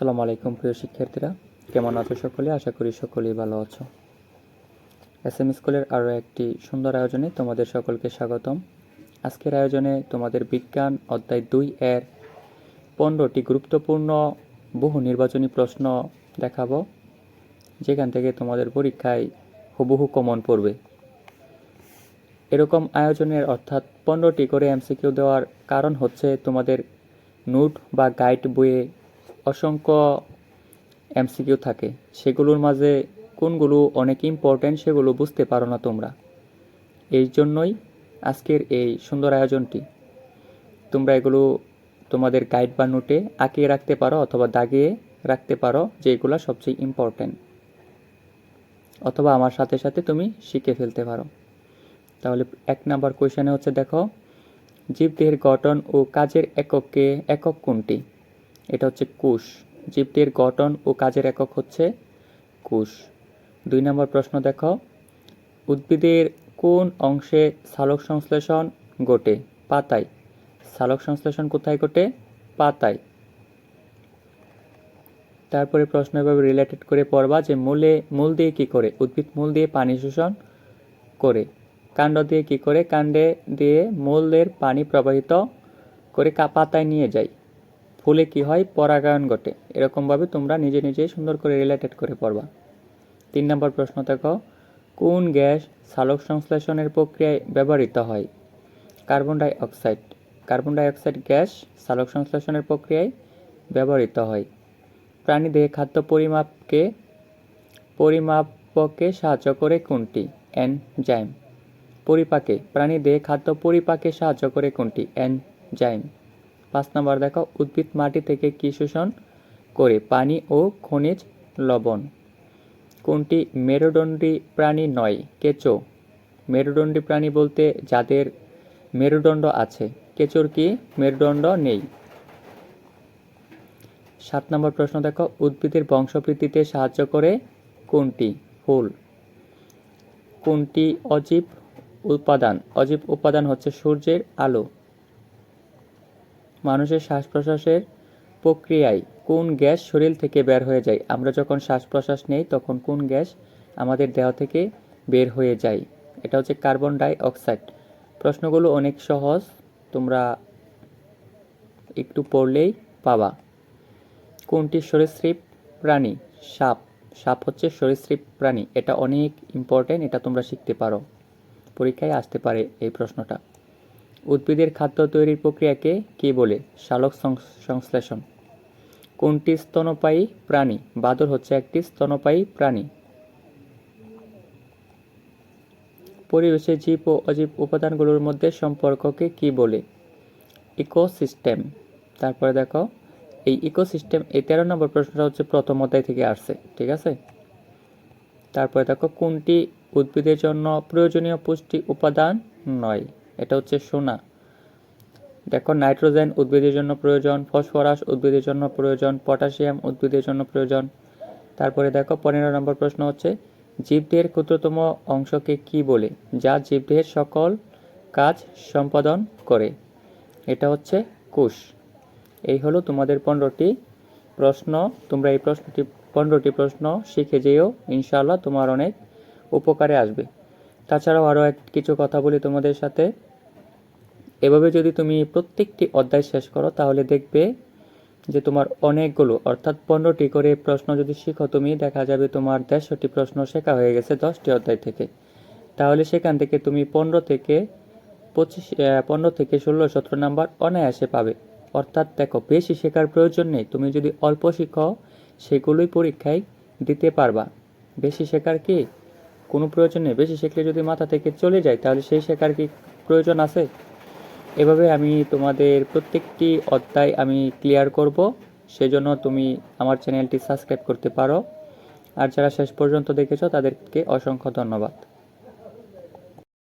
আসসালামু আলাইকুম প্রিয় শিক্ষার্থীরা। কেমন আছো সকলে? আশা করি সকলেই ভালো আছো। এস এম স্কুলের আরও একটি সুন্দর আয়োজনে তোমাদের সকলকে স্বাগতম। আজকের আয়োজনে তোমাদের বিজ্ঞান অধ্যায় দুই এর পনেরোটি গুরুত্বপূর্ণ বহু নির্বাচনী প্রশ্ন দেখাবো, যেখান থেকে তোমাদের পরীক্ষায় হুবহু কমন পড়বে। এরকম আয়োজনের অর্থাৎ পনেরোটি করে এমসিকিউ দেওয়ার কারণ হচ্ছে তোমাদের নোট বা গাইড বইয়ে অসংখ্য এমসিকিউ থাকে। সেগুলোর মাঝে কোনগুলো অনেক ইম্পর্ট্যান্ট সেগুলো বুঝতে পারো না তোমরা। এই জন্যই আজকের এই সুন্দর আয়োজনটি। তোমরা এগুলো তোমাদের গাইড বা নোটে আঁকিয়ে রাখতে পারো অথবা দাগিয়ে রাখতে পারো যে এগুলো সবচেয়ে ইম্পর্ট্যান্ট অথবা আমার সাথে সাথে তুমি শিখে ফেলতে পারো। তাহলে এক নাম্বার কোয়েশনে হচ্ছে দেখো, জীবদেহের গঠন ও কাজের এককে, একক কোনটি? এটা হচ্ছে কুশ। জীবদেহের গঠন ও কাজের একক হচ্ছে কুশ। দুই নম্বর প্রশ্ন দেখো, উদ্ভিদের কোন অংশে সালোক সংশ্লেষণ ঘটে? পাতায়। সালোক সংশ্লেষণ কোথায় ঘটে? পাতায়। তারপরে প্রশ্ন এভাবে রিলেটেড করে পড়বা যে মূলে, মূল দিয়ে কি করে? উদ্ভিদ মূল দিয়ে পানি শোষণ করে। কাণ্ড দিয়ে কি করে? কাণ্ডে দিয়ে মূলের পানি প্রবাহিত করে পাতায় নিয়ে যায়। ফুলে কি হয়? পরাগায়ন ঘটে। এরকমভাবে তোমরা নিজে নিজেই সুন্দর করে রিলেটেড করে পড়বা। তিন নম্বর প্রশ্ন দেখো, কোন গ্যাস সালোক সংশ্লেষণের প্রক্রিয়ায় ব্যবহৃত হয়? Carbon dioxide. Carbon dioxide gas সালোক সংশ্লেষণের প্রক্রিয়ায় ব্যবহৃত হয়। প্রাণীদেহে খাদ্য পরিমাপকে পরিমাপকে সাহায্য করে কোনটি? এনজাইম। পরিপাকে। প্রাণীদেহে খাদ্য পরিপাকে সাহায্য করে কোনটি? এনজাইম। পাঁচ নম্বর দেখো, উদ্ভিদ মাটি থেকে কি শোষণ করে? পানি ও খনিজ লবণ। কোনটি মেরুদণ্ডী প্রাণী নয়? কেঁচো। মেরুদণ্ডী প্রাণী বলতে যাদের মেরুদণ্ড আছে। কেঁচোর কি মেরুদণ্ড নেই? সাত নম্বর প্রশ্ন দেখো, উদ্ভিদের বংশবৃদ্ধিতে সাহায্য করে কোনটি? ফুল। কোনটি অজীব উপাদান? অজীব উপাদান হচ্ছে সূর্যের আলো। মানুষের শ্বাস প্রশ্বাসের প্রক্রিয়ায় কোন গ্যাস শরীর থেকে বের হয়ে যায়? আমরা যখন শ্বাস প্রশ্বাস নেই, তখন কোন গ্যাস আমাদের দেহ থেকে বের হয়ে যায়? এটা হচ্ছে কার্বন ডাই অক্সাইড প্রশ্নগুলো অনেক সহজ, তোমরা একটু পড়লেই পাবা। কোনটি সরীসৃপ প্রাণী? সাপ। সাপ হচ্ছে সরীসৃপ প্রাণী। এটা অনেক ইম্পর্টেন্ট এটা তোমরা শিখতে পারো। পরীক্ষায় আসতে পারে এই প্রশ্নটা। উদ্ভিদের খাদ্য তৈরির প্রক্রিয়াকে কী বলে? সংস- সংশ্লেষণ। কোনটি স্তনপায়ী প্রাণী? বাদর হচ্ছে একটি স্তনপায়ী প্রাণী। পরিবেশে জীব ও অজীব উপাদানগুলোর মধ্যে সম্পর্ককে কি বলে? ইকোসিস্টেম। তারপরে দেখো, এই ইকোসিস্টেম, এই তেরো নম্বর প্রশ্নটা হচ্ছে প্রথম অধ্যায় থেকে আসছে, ঠিক আছে? তারপরে দেখো, কোনটি উদ্ভিদের জন্য প্রয়োজনীয় পুষ্টি উপাদান নয়? এটা হচ্ছে সোনা। দেখো, নাইট্রোজেন উদ্ভিদের জন্য প্রয়োজন, ফসফরাস উদ্ভিদের জন্য প্রয়োজন, পটাশিয়াম উদ্ভিদের জন্য প্রয়োজন। তারপরে দেখো, পনেরো নম্বর প্রশ্ন হচ্ছে, জীবদেহের ক্ষুদ্রতম অংশকে কি বলে? যা জীবদেহের সকল কাজ সম্পাদন করে। এটা হচ্ছে কোষ। এই হলো তোমাদের পনেরোটি প্রশ্ন। তোমরা এই প্রশ্নটি, পনেরোটি প্রশ্ন শিখে যেও, ইনশাআল্লাহ তোমার অনেক উপকারে আসবে। তাছাড়াও আরও এক কিছু কথা বলি তোমাদের সাথে। এভাবে যদি তুমি প্রত্যেকটি অধ্যায় শেষ করো, তাহলে দেখবে যে তোমার অনেকগুলো, অর্থাৎ পনেরোটি করে প্রশ্ন যদি শিখো, তুমি দেখা যাবে তোমার দেড়শোটি প্রশ্ন শেখা হয়ে গেছে দশটি অধ্যায় থেকে। তাহলে সেখান থেকে তুমি পনেরো থেকে পঁচিশ পনেরো থেকে ষোলো, সতেরো নাম্বার অনায়াসে পাবে। অর্থাৎ দেখো, বেশি শেখার প্রয়োজন নেই। তুমি যদি অল্প শিখো, সেগুলোই পরীক্ষায় দিতে পারবা। বেশি শেখার কি? কোনো প্রয়োজন বেশি শিখলে যদি মাথা থেকে চলে যায়, তাহলে সেই শেখার কি প্রয়োজন আছে? এভাবে আমি তোমাদের প্রত্যেকটি অধ্যায় আমি ক্লিয়ার করব। সেজন্য তুমি আমার চ্যানেলটি সাবস্ক্রাইব করতে পারো। আর যারা শেষ পর্যন্ত দেখেছ, তাদেরকে অসংখ্য ধন্যবাদ।